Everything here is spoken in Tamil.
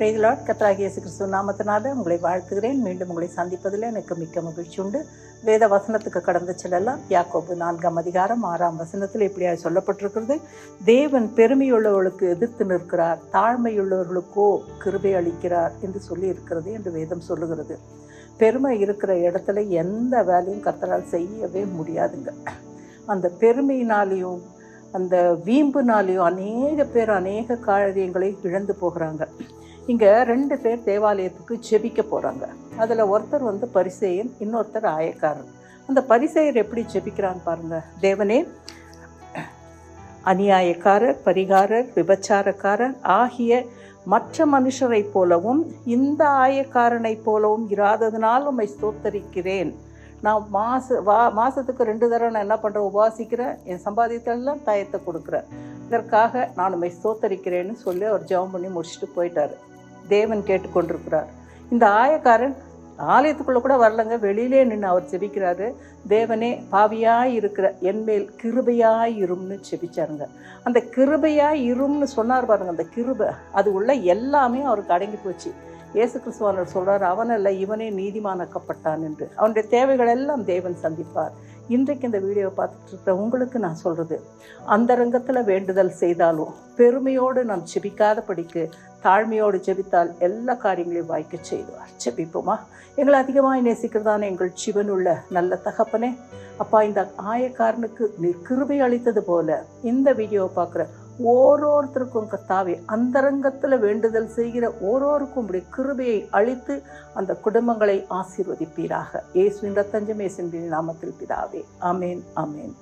பிரைதலாட் கத்ராகி இயேசு கிறிஸ்துவ நாமத்தினால உங்களை வாழ்த்துகிறேன். மீண்டும் உங்களை சந்திப்பதில் எனக்கு மிக்க மகிழ்ச்சி உண்டு. வேத வசனத்துக்கு கடந்து செல்லலாம். யாக்கோபு நான்காம் அதிகாரம் ஆறாம் வசனத்தில் இப்படியாக சொல்லப்பட்டிருக்கிறது. தேவன் பெருமையுள்ளவர்களுக்கு எதிர்த்து நிற்கிறார். தாழ்மையுள்ளவர்களுக்கோ கிருபை அளிக்கிறார் என்று சொல்லி இருக்கிறது என்று வேதம் சொல்லுகிறது. பெருமை இருக்கிற இடத்துல எந்த வேலையும் கத்தரால் செய்யவே முடியாதுங்க. அந்த பெருமையினாலேயும் அந்த வீம்புனாலேயும் அநேக பேர் அநேக காரியங்களை இழந்து போகிறாங்க. இங்கே ரெண்டு பேர் தேவாலயத்துக்கு ஜெபிக்க போகிறாங்க அதில் ஒருத்தர் வந்து பரிசேயன் இன்னொருத்தர் ஆயக்காரன் அந்த பரிசேயர் எப்படி ஜெபிக்கிறான்னு பாருங்கள் தேவனே அநியாயக்காரர் பரிகாரர் விபச்சாரக்காரர் ஆகிய மற்ற மனுஷரைப் போலவும் இந்த ஆயக்காரனைப் போலவும் இராததினால் உம்மை ஸ்தோத்தரிக்கிறேன். நான் மாச வா மாதத்துக்கு ரெண்டு தடவை நான் என்ன பண்ணுறேன் உபாசிக்கிறேன் என் சம்பாதித்தெல்லாம் தயத்தை கொடுக்குறேன் இதற்காக நான் உண்மை ஸ்தோத்தரிக்கிறேன்னு சொல்லி அவர் ஜெபம் பண்ணி முடிச்சுட்டு போயிட்டார். தேவன் கேட்டுக்கொண்டிருக்கிறார். இந்த ஆயக்காரன் ஆலயத்துக்குள்ளே கூட வரலங்க வெளியிலே நின்று அவர் ஜெபிக்கிறாரு. தேவனே பாவியாய் இருக்கிற என்மேல் கிருபையாய் இரும்னு ஜெபிச்சாருங்க. அந்த கிருபையாய் இரும்னு சொன்னார் பாருங்க அந்த கிருபை அது உள்ள எல்லாமே அவருக்கு அடங்கி போச்சு. இயேசு கிறிஸ்துவானர் சொல்கிறார் அவனல்ல இவனே நீதிமானாக்கப்பட்டான் என்று. அவனுடைய தேவைகள் எல்லாம் தேவன் சந்திப்பார். இன்றைக்கு இந்த வீடியோவை பார்த்துட்டு இருக்கிற உங்களுக்கு நான் சொல்றது அந்த ரங்கத்தில் வேண்டுதல் செய்தாலும் பெருமையோடு நாம் ஜெபிக்காத படிக்கு தாழ்மையோடு ஜெபித்தால் எல்லா காரியங்களையும் வாய்க்க செய்வார். ஜெபிப்போமா? எங்களை அதிகமாக நேசிக்கிறதான எங்கள் சிவனுள்ள நல்ல தகப்பனே அப்பா இந்த ஆயக்காரனுக்கு நீர் கிருபை அளித்தது போல இந்த வீடியோவை பார்க்குற ஓரோருத்தருக்கும் கத்தாவே அந்தரங்கத்தில் வேண்டுதல் செய்கிற ஓரோருக்கும் உடைய கிருபையை அளித்து அந்த குடும்பங்களை ஆசீர்வதிப்பீராக. இயேசுவின் ரத்தஞ்சம் இயேசுவின் நாமத்தில் பிதாவே. அமேன் அமேன்